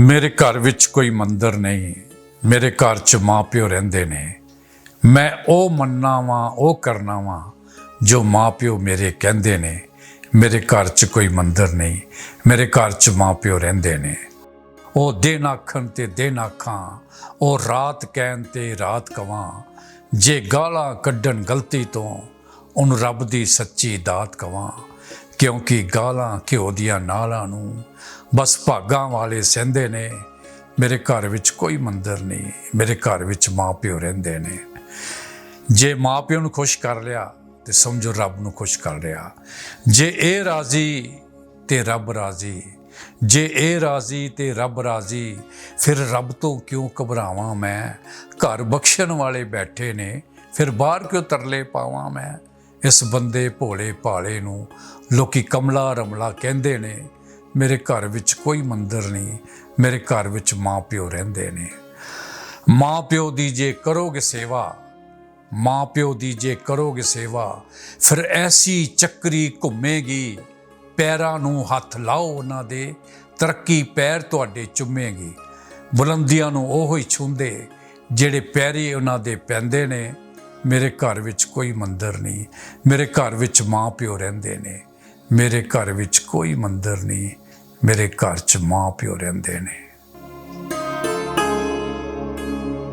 ਮੇਰੇ ਘਰ ਵਿੱਚ ਕੋਈ ਮੰਦਰ ਨਹੀਂ, ਮੇਰੇ ਘਰ 'ਚ ਮਾਪਿਓ ਰਹਿੰਦੇ ਨੇ। ਮੈਂ ਉਹ ਮੰਨਣਾ ਵਾਂ ਉਹ ਕਰਨਾ ਵਾਂ ਜੋ ਮਾਪਿਓ ਮੇਰੇ ਕਹਿੰਦੇ ਨੇ, ਮੇਰੇ ਘਰ 'ਚ ਕੋਈ ਮੰਦਰ ਨਹੀਂ, ਮੇਰੇ ਘਰ 'ਚ ਮਾਪਿਓ ਰਹਿੰਦੇ ਨੇ। ਉਹ ਦਿਨ ਆਖਣ ਤੇ ਦਿਨ ਆਖਾਂ, ਉਹ ਰਾਤ ਕਹਿਣ ਤੇ ਰਾਤ ਕਵਾਂ, ਜੇ ਗਾਲਾਂ ਕੱਢਣ ਗਲਤੀ ਤੋਂ, ਉਹਨੂੰ ਰੱਬ ਦੀ ਸੱਚੀ ਦਾਤ ਕਵਾਂ। ਕਿਉਂਕਿ ਗਾਲਾਂ ਘਿਓ ਦੀਆਂ ਨਾਲਾਂ ਨੂੰ ਬਸ ਭਾਗਾਂ ਵਾਲੇ ਸਹਿੰਦੇ ਨੇ। ਮੇਰੇ ਘਰ ਵਿੱਚ ਕੋਈ ਮੰਦਰ ਨਹੀਂ, ਮੇਰੇ ਘਰ ਵਿੱਚ ਮਾਪਿਓ ਰਹਿੰਦੇ ਨੇ। ਜੇ ਮਾਪਿਓ ਨੂੰ ਖੁਸ਼ ਕਰ ਲਿਆ, ਤੇ ਸਮਝੋ ਰੱਬ ਨੂੰ ਖੁਸ਼ ਕਰ ਲਿਆ। ਜੇ ਇਹ ਰਾਜ਼ੀ, ਤੇ ਰੱਬ ਰਾਜ਼ੀ। ਜੇ ਇਹ ਰਾਜ਼ੀ, ਤੇ ਰੱਬ ਰਾਜ਼ੀ। ਫਿਰ ਰੱਬ ਤੋਂ ਕਿਉਂ ਘਬਰਾਵਾਂ ਮੈਂ? ਘਰ ਬਖਸ਼ਣ ਵਾਲੇ ਬੈਠੇ ਨੇ, ਫਿਰ ਬਾਹਰ ਕਿਉਂ ਤਰਲੇ ਪਾਵਾਂ ਮੈਂ? ਇਸ ਬੰਦੇ ਭੋਲੇ ਭਾਲੇ ਨੂੰ ਲੋਕੀ ਕਮਲਾ ਰਮਲਾ ਕਹਿੰਦੇ ਨੇ, ਮੇਰੇ ਘਰ ਵਿੱਚ ਕੋਈ ਮੰਦਰ ਨਹੀਂ, ਮੇਰੇ ਘਰ ਵਿੱਚ ਮਾਂ ਪਿਓ ਰਹਿੰਦੇ ਨੇ। ਮਾਂ ਪਿਓ ਦੀ ਜੇ ਕਰੋਗੇ ਸੇਵਾ ਮਾਂ ਪਿਓ ਦੀ ਜੇ ਕਰੋਗੇ ਸੇਵਾ, ਫਿਰ ਐਸੀ ਚੱਕਰੀ ਘੁੰਮੇਗੀ, ਪੈਰਾਂ ਨੂੰ ਹੱਥ ਲਾਓ ਉਹਨਾਂ ਦੇ, ਤਰੱਕੀ ਪੈਰ ਤੁਹਾਡੇ ਚੁੰਮੇਗੀ। ਬੁਲੰਦੀਆਂ ਨੂੰ ਉਹ ਹੀ ਛੁੰਦੇ ਜਿਹੜੇ ਪੈਰੀ ਉਹਨਾਂ ਦੇ ਪੈਂਦੇ ਨੇ ਮੇਰੇ ਘਰ ਵਿੱਚ ਕੋਈ ਮੰਦਰ ਨਹੀਂ। ਮੇਰੇ ਘਰ ਵਿੱਚ ਮਾਂ ਪਿਓ ਰਹਿੰਦੇ ਨੇ। ਮੇਰੇ ਘਰ ਵਿੱਚ ਕੋਈ ਮੰਦਰ ਨਹੀਂ। ਮੇਰੇ ਘਰ 'ਚ ਮਾਂ ਪਿਓ ਰਹਿੰਦੇ ਨੇ।